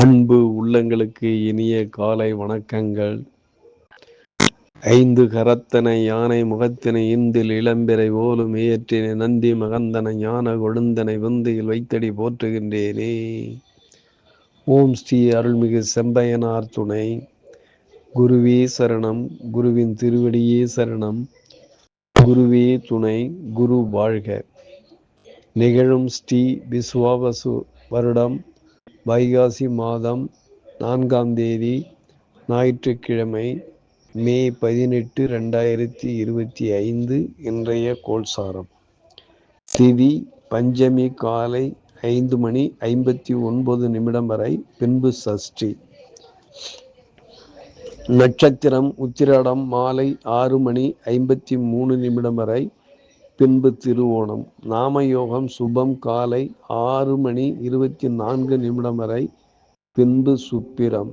அன்பு உள்ளங்களுக்கு இனிய காலை வணக்கங்கள். ஐந்து கரத்தனை யானை முகத்தினை இந்தில் இளம்பிறை ஓலும் ஏற்றினை நந்தி மகந்தனை ஞான கொழுந்தனை விந்தையில் வைத்தடி போற்றுகின்றேனே. ஓம் ஸ்ரீ அருள்மிகு செம்பையனார் துணை. குருவே சரணம் குருவின் திருவடியே சரணம். குருவே துணை குரு வாழ்க. நிகழும் ஸ்ரீ விஸ்வாவசு வருடம் வைகாசி மாதம் நான்காம் தேதி ஞாயிற்றுக்கிழமை மே பதினெட்டு ரெண்டாயிரத்தி இருபத்தி ஐந்து இன்றைய கோல்சாரம் திதி பஞ்சமி காலை ஐந்து மணி ஐம்பத்தி ஒன்பது நிமிடம் வரை பின்பு சஷ்டி. நட்சத்திரம் உத்திராடம் மாலை ஆறு மணி ஐம்பத்தி மூணு நிமிடம் வரை பின்பு திருவோணம். நாமயோகம் சுபம் காலை ஆறு மணி இருபத்தி நான்கு நிமிடம் வரை பின்பு சுப்பிரம்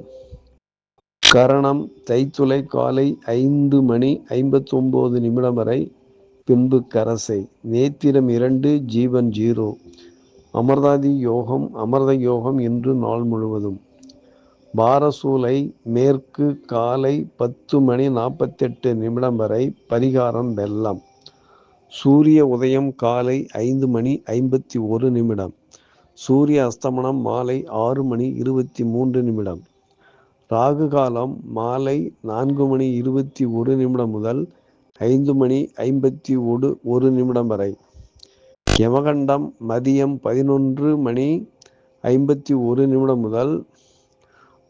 கரணம் தைத்துளை காலை ஐந்து மணி ஐம்பத்தொம்போது நிமிடம் வரை பின்பு கரசை. நேத்திரம் இரண்டு ஜீவன் ஜீரோ. அமர்தாதி யோகம் அமர்த யோகம் இன்று நாள் முழுவதும். பாரசூலை மேற்கு காலை பத்து மணி நாற்பத்தெட்டு நிமிடம் வரை பரிகாரம் வெள்ளம். சூரிய உதயம் காலை ஐந்து மணி ஐம்பத்தி ஒரு நிமிடம். சூரிய அஸ்தமனம் மாலை ஆறு மணி இருபத்தி மூன்று நிமிடம். ராகு காலம் மாலை நான்கு மணி இருபத்தி ஒரு நிமிடம் முதல் ஐந்து மணி ஐம்பத்தி ஒரு ஒரு நிமிடம் வரை. யமகண்டம் மதியம் பதினொன்று மணி ஐம்பத்தி ஒரு நிமிடம் முதல்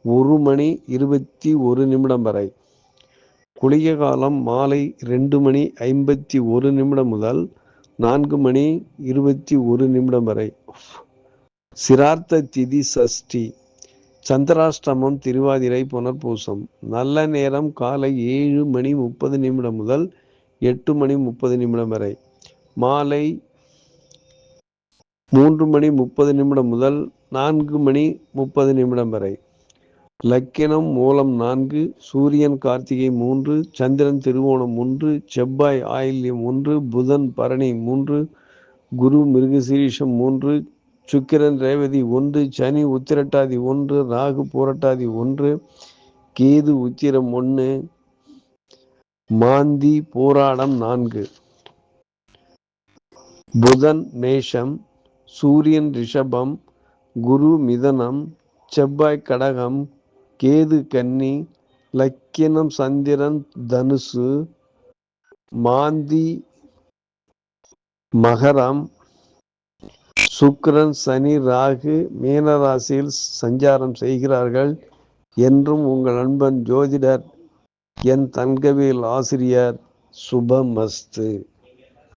ஒரு மணி இருபத்தி ஒரு நிமிடம் வரை. குளிய காலம் மாலை ரெண்டு மணி ஐம்பத்தி ஒரு நிமிடம் முதல் நான்கு மணி இருபத்தி ஒரு நிமிடம் வரை. சிரார்த்த திதி சஷ்டி. சந்திராஷ்டமம் திருவாதிரை புனர்பூசம். நல்ல நேரம் காலை ஏழு மணி முப்பது நிமிடம் முதல் எட்டு மணி முப்பது நிமிடம் வரை. மாலை மூன்று மணி முப்பது நிமிடம் முதல் நான்கு மணி முப்பது நிமிடம் வரை. லக்கினம் மூலம் நான்கு சூரியன் கார்த்திகை மூன்று சந்திரன் திருவோணம் ஒன்று செவ்வாய் ஆயில்யம் ஒன்று புதன் பரணி மூன்று குரு மிருகசீரிஷம் மூன்று சுக்கிரன் ரேவதி ஒன்று சனி உத்திரட்டாதி ஒன்று ராகு போரட்டாதி ஒன்று கேது உத்திரம் ஒன்று மாந்தி போராடம் நான்கு. புதன் மேஷம் சூரியன் ரிஷபம் குரு மிதனம் செவ்வாய் கடகம் கேது கன்னி லக்கினம் சந்திரன் தனுசு மாந்தி மகரம் சுக்கரன் சனி ராகு மீனராசியில் சஞ்சாரம் செய்கிறார்கள். என்றும் உங்கள் நண்பன் ஜோதிடர் என் தங்கவியல் ஆசிரியர் சுபமஸ்து.